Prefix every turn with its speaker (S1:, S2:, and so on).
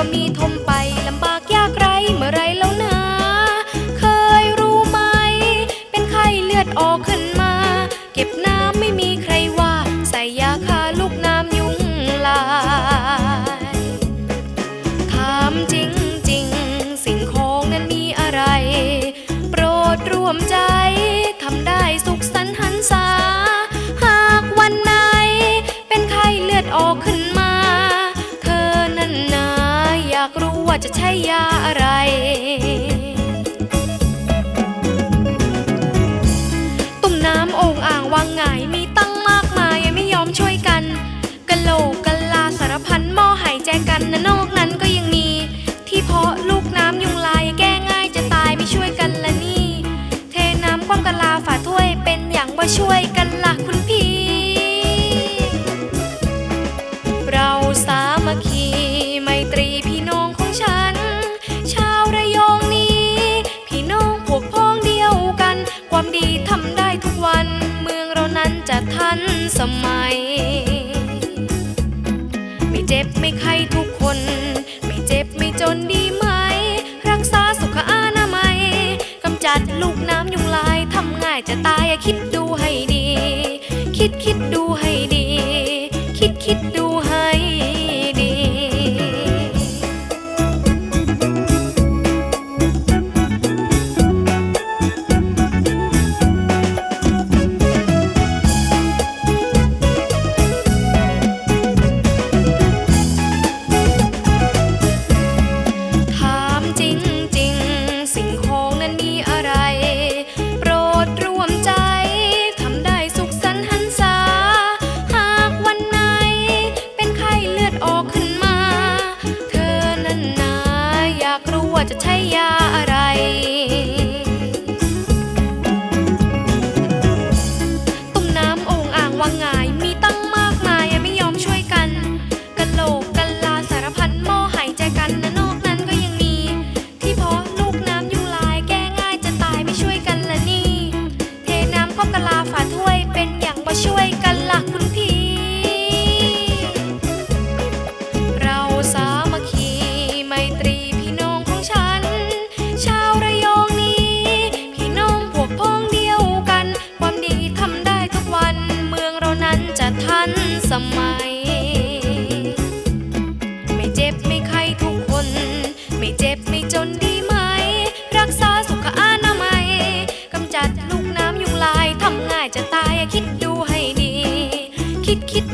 S1: ก็มีทมไปลำบากยากไรเมื่อไรแล้วนะ เคยรู้ไหม เป็นไข้เลือดออกขึ้นมา เก็บน้ำไม่มีใครว่า ใส่ยาฆ่าลูกน้ำยุงลายถามจริงจริงสิ่งของนั้นมีอะไร โปรดร่วมใจทำได้สุขสันต์หันษา จะใช้ยาอะไรันจะทันสมัย ไม่เจ็บไม่ไข้ทุกคน ไม่เจ็บไม่จนดีไหม รักษาสุขอนามัยกำจัดลูกน้ำยุงลายทำง่ายจะตายอย่าคิดดูให้ to tell ya. สมัย ไม่เจ็บไม่ไข้ทุกคน ไม่เจ็บไม่จนดีไหม รักษาสุขอนามัยกำจัดลูกน้ำยุงลายทำง่ายจะตายคิดดูให้ดี คิดคิด